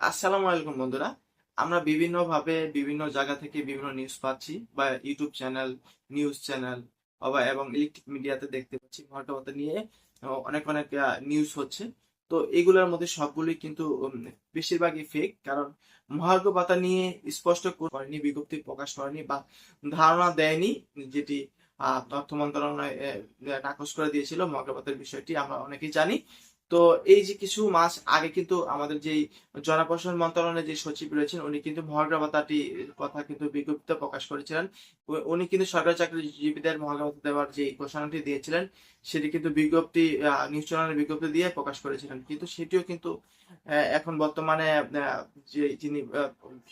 আসসালামু আলাইকুম বন্ধুরা। আমরা বিভিন্নভাবে বিভিন্ন জায়গা থেকে বিভিন্ন নিউজ পাচ্ছি বা ইউটিউব চ্যানেল নিউজ চ্যানেল বা এবং ইলেকট্রিক মিডিয়াতে দেখতে পাচ্ছি। মহার্ঘ নিয়ে অনেক অনেক নিউজ হচ্ছে। তো এগুলোর মধ্যে সবগুলোই কিন্তু বেশিরভাগই ফেক কারণ মহার্ঘ ভাতা নিয়ে স্পষ্ট করেনি, বিজ্ঞপ্তি প্রকাশ করেনি বা ধারণা দেয়নি যেটি অর্থ মন্ত্রণালয় নাকচ করে দিয়েছিল। মহার্ঘ ভাতার বিষয়টি আমরা অনেকেই জানি। তো এই যে কিছু মাস আগে কিন্তু আমাদের যেই জনপ্রশাসন মন্ত্রণালয়ের যে সচিব রয়েছেন, উনি কিন্তু মহার্ঘ ভাতাটি কথা কিন্তু বিজ্ঞপ্তিতে প্রকাশ করেছিলেন। উনি কিন্তু সরকারি চাকরিজীবীদের মহার্ঘ ভাতা দেওয়ার যে ঘোষণাটি দিয়েছিলেন, সেটি কিন্তু বিজ্ঞপ্তি নিউজ চ্যানেলের বিজ্ঞপ্তি দিয়ে প্রকাশ করেছিলেন। কিন্তু সেটিও কিন্তু এখন বর্তমানে যে যিনি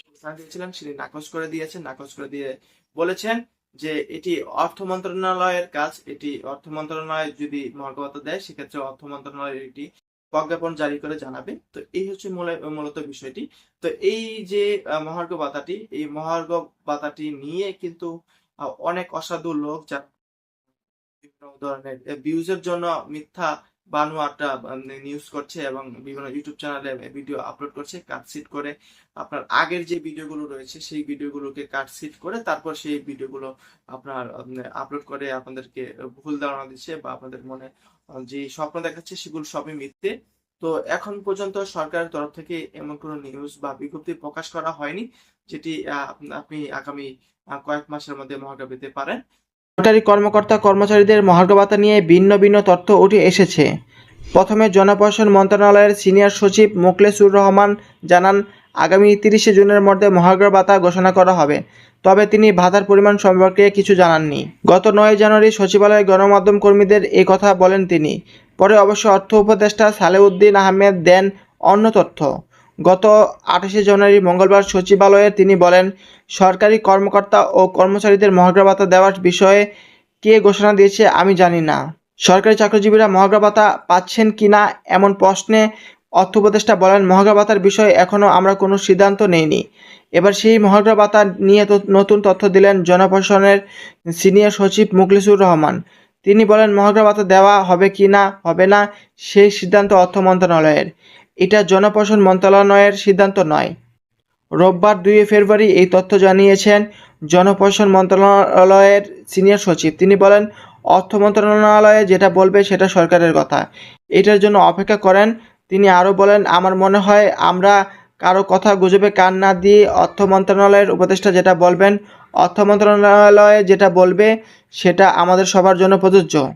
ঘোষণা দিয়েছিলেন, সেটি নাকচ করে দিয়েছেন, নাকচ করে দিয়ে বলেছেন। যে এটি অর্থ মন্ত্রণালয়ের কাজ, এটি অর্থ মন্ত্রণালয় যদি মহার্ঘ ভাতা দেয়, সেক্ষেত্রে অর্থ মন্ত্রণালয় এটি প্রজ্ঞাপন জারি করে জানাবে। তো এই হচ্ছে মূল- মূলত বিষয়টি। তো এই যে মহার্ঘ ভাতাটি এই মহার্ঘ ভাতাটি নিয়ে কিন্তু অনেক অসাধু লোক যারা বিভিন্ন ধরনের ভিউজের জন্য মিথ্যা বানোয়াটা নিউজ করছে এবং বিভিন্ন ইউটিউব চ্যানেলে ভিডিও আপলোড করছে কাটসিট করে আপনার আগের যে ভিডিওগুলো রয়েছে, সেই ভিডিওগুলোকে কাটসিট করে তারপর সেই ভিডিওগুলো আপনার আপলোড করে আপনাদেরকে ভুল ধারণা দিচ্ছে বা আপনাদের মনে, যে স্বপ্ন দেখাচ্ছে সেগুলো সবই মিথ্যে। তো এখন পর্যন্ত সরকারের তরফ থেকে এমন কোনো নিউজ বা বিজ্ঞপ্তি প্রকাশ করা হয়নি, যেটি আপনি আগামী কয়েক মাসের মধ্যে পেতে পারেন। সরকারি কর্মকর্তা কর্মচারীদের মহার্ঘ ভাতা নিয়ে ভিন্ন ভিন্ন তথ্য উঠে এসেছে। প্রথমে জনপ্রশাসন মন্ত্রণালয়ের সিনিয়র সচিব মোকলেসুর রহমান জানান, আগামী তিরিশে জুনের মধ্যে মহার্ঘ ভাতা ঘোষণা করা হবে। তবে তিনি ভাতার পরিমাণ সম্পর্কে কিছু জানাননি। গত নয় জানুয়ারি সচিবালয়ে গণমাধ্যম কর্মীদের এই কথা বলেন তিনি। পরে অবশ্য অর্থ উপদেষ্টা সালেউদ্দিন আহমেদ দেন অন্য তথ্য। গত আঠাশে জানুয়ারি মঙ্গলবার সচিবালয়ে তিনি বলেন, সরকারি কর্মকর্তা ও কর্মচারীদের মহার্ঘ ভাতা দেওয়ার বিষয়ে কে ঘোষণা দিয়েছে আমি জানি না। সরকারি চাকরিজীবীরা মহার্ঘ ভাতা পাচ্ছেন কি না এমন প্রশ্নে অর্থ উপদেষ্টা বলেন, মহার্ঘ ভাতার বিষয়ে এখনও আমরা কোনো সিদ্ধান্ত নেইনি। এবার সেই মহার্ঘ ভাতা নিয়ে নতুন তথ্য দিলেন জনপ্রশাসনের সিনিয়র সচিব মুখলিসুর রহমান। তিনি বলেন, মহার্ঘ ভাতা দেওয়া হবে কি না, হবে না, সেই সিদ্ধান্ত অর্থ মন্ত্রণালয়ের। এটা জনপ্রশাসন মন্ত্রণালয়ের সিদ্ধান্ত নয়। রোববার দুই ফেব্রুয়ারি এই তথ্য জানিয়েছেন জনপ্রশাসন মন্ত্রণালয়ের সিনিয়র সচিব। তিনি বলেন, অর্থ মন্ত্রণালয়ে যেটা বলবে সেটা সরকারের কথা। এটার জন্য অপেক্ষা করেন। তিনি আরও বলেন, আমার মনে হয় আমরা কারও কথা গুজবে কান না দিয়ে অর্থ মন্ত্রণালয়ের উপদেষ্টা যেটা বলবেন, অর্থ মন্ত্রণালয়ে যেটা বলবে সেটা আমাদের সবার জন্য প্রযোজ্য।